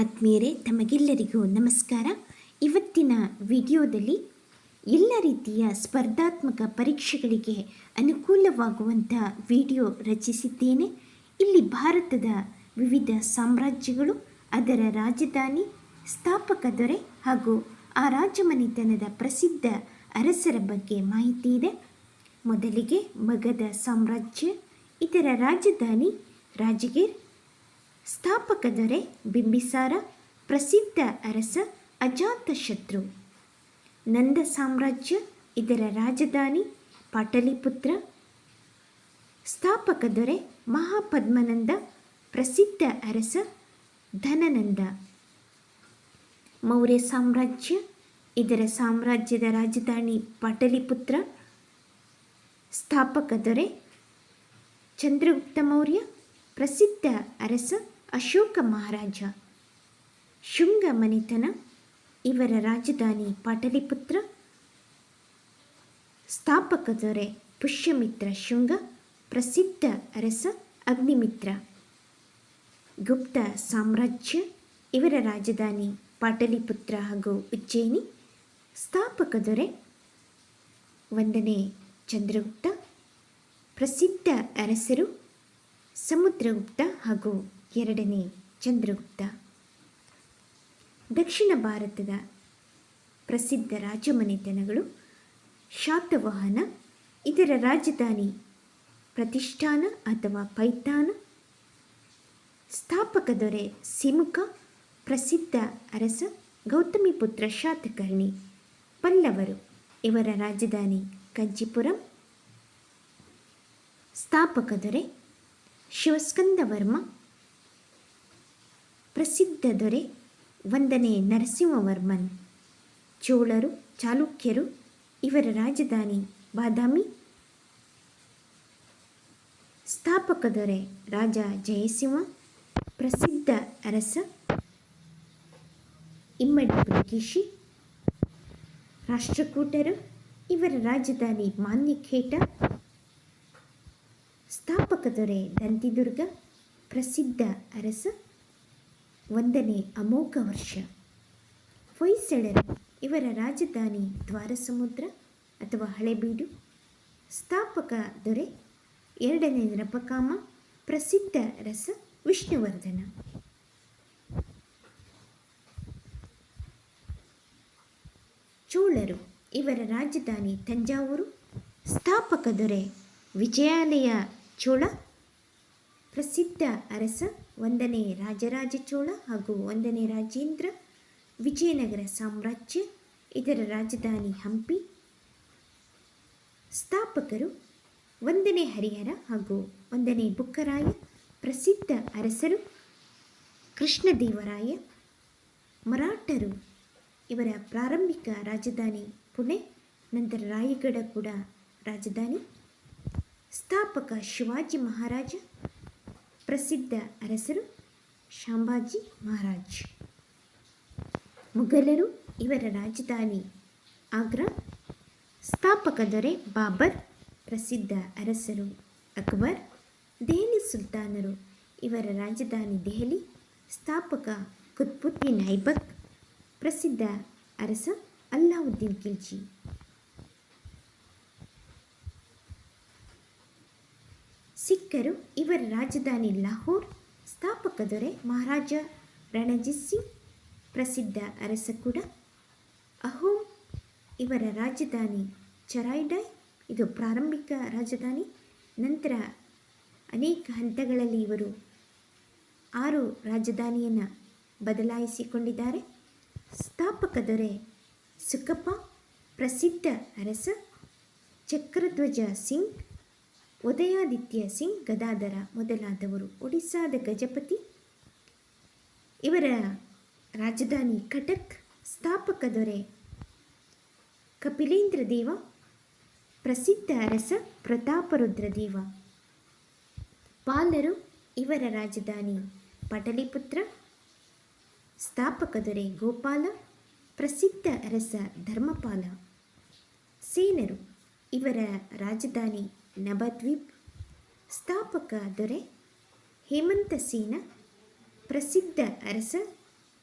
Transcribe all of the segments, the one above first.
ಆತ್ಮೀಯರೇ, ತಮಗೆಲ್ಲರಿಗೂ ನಮಸ್ಕಾರ. ಇವತ್ತಿನ ವಿಡಿಯೋದಲ್ಲಿ ಎಲ್ಲ ರೀತಿಯ ಸ್ಪರ್ಧಾತ್ಮಕ ಪರೀಕ್ಷೆಗಳಿಗೆ ಅನುಕೂಲವಾಗುವಂಥ ವಿಡಿಯೋ ರಚಿಸಿದ್ದೇನೆ. ಇಲ್ಲಿ ಭಾರತದ ವಿವಿಧ ಸಾಮ್ರಾಜ್ಯಗಳು, ಅದರ ರಾಜಧಾನಿ, ಸ್ಥಾಪಕ ದೊರೆ ಹಾಗೂ ಆ ರಾಜಮನೆತನದ ಪ್ರಸಿದ್ಧ ಅರಸರ ಬಗ್ಗೆ ಮಾಹಿತಿ ಇದೆ. ಮೊದಲಿಗೆ ಮಗಧ ಸಾಮ್ರಾಜ್ಯ, ಇದರ ರಾಜಧಾನಿ ರಾಜಗೀರ್ ಸ್ಥಾಪಕ ದೊರೆ ಬಿಂಬಿಸಾರ, ಪ್ರಸಿದ್ಧ ಅರಸ ಅಜಾತಶತ್ರು ನಂದ ಸಾಮ್ರಾಜ್ಯ, ಇದರ ರಾಜಧಾನಿ ಪಾಟಲಿಪುತ್ರ. ಸ್ಥಾಪಕ ದೊರೆ ಮಹಾಪದ್ಮನಂದ, ಪ್ರಸಿದ್ಧ ಅರಸ ಧನನಂದ. ಮೌರ್ಯ ಸಾಮ್ರಾಜ್ಯ, ಇದರ ಸಾಮ್ರಾಜ್ಯದ ರಾಜಧಾನಿ ಪಾಟಲಿಪುತ್ರ. ಸ್ಥಾಪಕ ದೊರೆ ಚಂದ್ರಗುಪ್ತ ಮೌರ್ಯ ಪ್ರಸಿದ್ಧ ಅರಸ ಅಶೋಕ ಮಹಾರಾಜ. ಶುಂಗ ಮನೆತನ ಇವರ ರಾಜಧಾನಿ ಪಾಟಲಿಪುತ್ರ. ಸ್ಥಾಪಕ ದೊರೆ ಪುಷ್ಯಮಿತ್ರ ಶುಂಗ ಪ್ರಸಿದ್ಧ ಅರಸ ಅಗ್ನಿಮಿತ್ರ. ಗುಪ್ತ ಸಾಮ್ರಾಜ್ಯ ಇವರ ರಾಜಧಾನಿ ಪಾಟಲಿಪುತ್ರ ಹಾಗೂ ಉಜ್ಜಯಿನಿ. ಸ್ಥಾಪಕ ದೊರೆ ಒಂದನೇ ಚಂದ್ರಗುಪ್ತ. ಪ್ರಸಿದ್ಧ ಅರಸರು ಸಮುದ್ರಗುಪ್ತ ಹಾಗೂ ಎರಡನೇ ಚಂದ್ರಗುಪ್ತ. ದಕ್ಷಿಣ ಭಾರತದ ಪ್ರಸಿದ್ಧ ರಾಜಮನೆತನಗಳು ಶಾತವಾಹನ, ಇದರ ರಾಜಧಾನಿ ಪ್ರತಿಷ್ಠಾನ ಅಥವಾ ಪೈತಾನ, ಸ್ಥಾಪಕ ದೊರೆ ಸಿಮುಖ ಪ್ರಸಿದ್ಧ ಅರಸ ಗೌತಮಿಪುತ್ರ ಶಾತಕರ್ಣಿ ಪಲ್ಲವರು, ಇವರ ರಾಜಧಾನಿ ಕಂಚಿಪುರಂ. ಸ್ಥಾಪಕ ದೊರೆ ಶಿವಸ್ಕಂದವರ್ಮ, ಪ್ರಸಿದ್ಧ ದೊರೆ ಒಂದನೇ ನರಸಿಂಹವರ್ಮನ್, ಚೋಳರು, ಚಾಲುಕ್ಯರು, ಇವರ ರಾಜಧಾನಿ ಬಾದಾಮಿ. ಸ್ಥಾಪಕ ದೊರೆ ರಾಜ ಜಯಸಿಂಹ, ಪ್ರಸಿದ್ಧ ಅರಸ ಇಮ್ಮಡಿ ಪುಲಕೇಶಿ, ರಾಷ್ಟ್ರಕೂಟರು, ಇವರ ರಾಜಧಾನಿ ಮಾನ್ಯಖೇಟ. ಸ್ಥಾಪಕ ದೊರೆ ದಂತಿದುರ್ಗ ಪ್ರಸಿದ್ಧ ಅರಸ ಒಂದನೇ ಅಮೋಘ ವರ್ಷ. ಹೊಯ್ಸಳರು ಇವರ ರಾಜಧಾನಿ ದ್ವಾರಸಮುದ್ರ ಅಥವಾ ಹಳೆಬೀಡು. ಸ್ಥಾಪಕ ದೊರೆ ಎರಡನೇ ನೃಪಕಾಮ ಪ್ರಸಿದ್ಧ ರಸ ವಿಷ್ಣುವರ್ಧನ. ಚೋಳರು ಇವರ ರಾಜಧಾನಿ ತಂಜಾವೂರು. ಸ್ಥಾಪಕ ದೊರೆ ವಿಜಯಾಲಯ ಚೋಳ, ಪ್ರಸಿದ್ಧ ಅರಸ, ಒಂದನೇ ರಾಜರಾಜ ಚೋಳ ಹಾಗೂ ಒಂದನೇ ರಾಜೇಂದ್ರ, ವಿಜಯನಗರ ಸಾಮ್ರಾಜ್ಯ, ಇದರ ರಾಜಧಾನಿ ಹಂಪಿ. ಸ್ಥಾಪಕರು ಒಂದನೇ ಹರಿಹರ ಹಾಗೂ ಒಂದನೇ ಬುಕ್ಕರಾಯ, ಪ್ರಸಿದ್ಧ ಅರಸರು ಕೃಷ್ಣದೇವರಾಯ, ಮರಾಠರು. ಇವರ ಪ್ರಾರಂಭಿಕ ರಾಜಧಾನಿ ಪುಣೆ, ನಂತರ ರಾಯಗಢ ಕೂಡ ರಾಜಧಾನಿ. ಸ್ಥಾಪಕ ಶಿವಾಜಿ ಮಹಾರಾಜ, ಪ್ರಸಿದ್ಧ ಅರಸರು ಶಾಂಬಾಜಿ ಮಹಾರಾಜ್. ಮೊಘಲರು ಇವರ ರಾಜಧಾನಿ ಆಗ್ರಾ. ಸ್ಥಾಪಕ ದೊರೆ ಬಾಬರ್, ಪ್ರಸಿದ್ಧ ಅರಸರು ಅಕ್ಬರ್, ದೆಹಲಿ ಸುಲ್ತಾನರು ಇವರ ರಾಜಧಾನಿ ದೆಹಲಿ. ಸ್ಥಾಪಕ ಕುತ್ಬುದ್ದೀನ್ ಐಬಕ್ ಪ್ರಸಿದ್ಧ ಅರಸ ಅಲ್ಲಾವುದ್ದೀನ್ ಖಿಲ್ಜಿ. ಸಿಖ್ಖರು ಇವರ ರಾಜಧಾನಿ ಲಾಹೋರ್, ಸ್ಥಾಪಕ ದೊರೆ ಮಹಾರಾಜ ರಣಜಿತ್ ಸಿಂಗ್, ಪ್ರಸಿದ್ಧ ಅರಸ ಕೂಡ. ಅಹೋಮ್ ಇವರ ರಾಜಧಾನಿ ಚರಾಯ್ಡಾಯ್. ಇದು ಪ್ರಾರಂಭಿಕ ರಾಜಧಾನಿ. ನಂತರ ಅನೇಕ ಹಂತಗಳಲ್ಲಿ ಇವರು ಆರು ರಾಜಧಾನಿಯನ್ನು ಬದಲಾಯಿಸಿಕೊಂಡಿದ್ದಾರೆ. ಸ್ಥಾಪಕ ದೊರೆ ಸುಕಪ್ಪ, ಪ್ರಸಿದ್ಧ ಅರಸ ಚಕ್ರಧ್ವಜ ಸಿಂಗ್ ಉದಯಾದಿತ್ಯ ಸಿಂಗ್, ಗದಾಧರ ಮೊದಲಾದವರು, ಒಡಿಸ್ಸಾದ ಗಜಪತಿ, ಇವರ ರಾಜಧಾನಿ ಕಟಕ್, ಸ್ಥಾಪಕ ದೊರೆ ಕಪಿಲೇಂದ್ರ ದೇವ, ಪ್ರಸಿದ್ಧ ಅರಸ ಪ್ರತಾಪರುದ್ರ ದೇವ. ಪಾಲರು ಇವರ ರಾಜಧಾನಿ ಪಟಲಿಪುತ್ರ, ಸ್ಥಾಪಕ ದೊರೆ ಗೋಪಾಲ, ಪ್ರಸಿದ್ಧ ಅರಸ ಧರ್ಮಪಾಲ. ಸೇನರು ಇವರ ರಾಜಧಾನಿ ನಬದ್ವೀಪ್, ಸ್ಥಾಪಕ ದೊರೆ, ಹೇಮಂತ ಸೇನ, ಪ್ರಸಿದ್ಧ ಅರಸ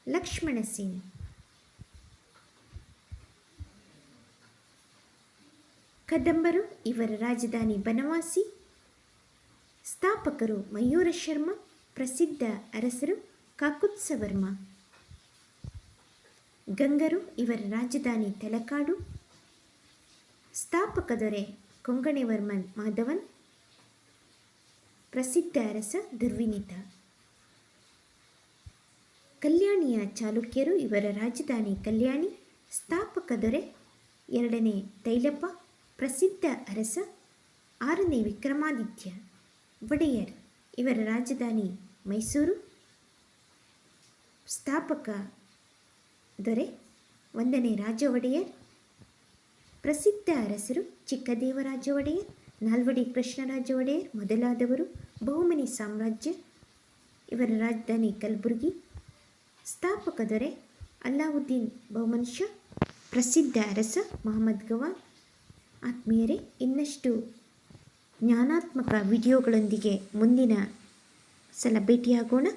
ಲಕ್ಷ್ಮಣ ಸೇನ್. ಕದಂಬರು ಇವರ ರಾಜಧಾನಿ ಬನವಾಸಿ, ಸ್ಥಾಪಕರು ಮಯೂರ ಶರ್ಮ, ಪ್ರಸಿದ್ಧ ಅರಸರು ಕಾಕುತ್ಸವರ್ಮ ಗಂಗರು ಇವರ ರಾಜಧಾನಿ ತಲಕಾಡು, ಸ್ಥಾಪಕ ದೊರೆ ಕೊಂಗಣಿವರ್ಮನ್ ಮಾಧವನ್, ಪ್ರಸಿದ್ಧ ಅರಸ ದುರ್ವಿನಿತ. ಕಲ್ಯಾಣಿಯ ಚಾಲುಕ್ಯರು ಇವರ ರಾಜಧಾನಿ ಕಲ್ಯಾಣಿ, ಸ್ಥಾಪಕ ದೊರೆ, ಎರಡನೇ ತೈಲಪ್ಪ, ಪ್ರಸಿದ್ಧ ಅರಸ, ಆರನೇ ವಿಕ್ರಮಾದಿತ್ಯ ಒಡೆಯರ್ ಇವರ ರಾಜಧಾನಿ ಮೈಸೂರು. ಸ್ಥಾಪಕ ದೊರೆ, ಒಂದನೇ ರಾಜ ಒಡೆಯರ್ ಪ್ರಸಿದ್ಧ ಅರಸರು ಚಿಕ್ಕದೇವರಾಜ ಒಡೆಯರ್ ನಾಲ್ವಡಿ ಕೃಷ್ಣರಾಜ ಒಡೆಯರ್ ಮೊದಲಾದವರು ಬಹುಮನಿ ಸಾಮ್ರಾಜ್ಯ, ಇವರ ರಾಜಧಾನಿ ಕಲಬುರಗಿ, ಸ್ಥಾಪಕ ದೊರೆ ಅಲ್ಲಾವುದ್ದೀನ್ ಬಹುಮನುಷ್ಯ, ಪ್ರಸಿದ್ಧ ಅರಸ ಮೊಹಮ್ಮದ್ ಗವಾನ್ ಆತ್ಮೀಯರೇ, ಇನ್ನಷ್ಟು ಜ್ಞಾನಾತ್ಮಕ ವಿಡಿಯೋಗಳೊಂದಿಗೆ ಮುಂದಿನ ಸಲ ಭೇಟಿಯಾಗೋಣ.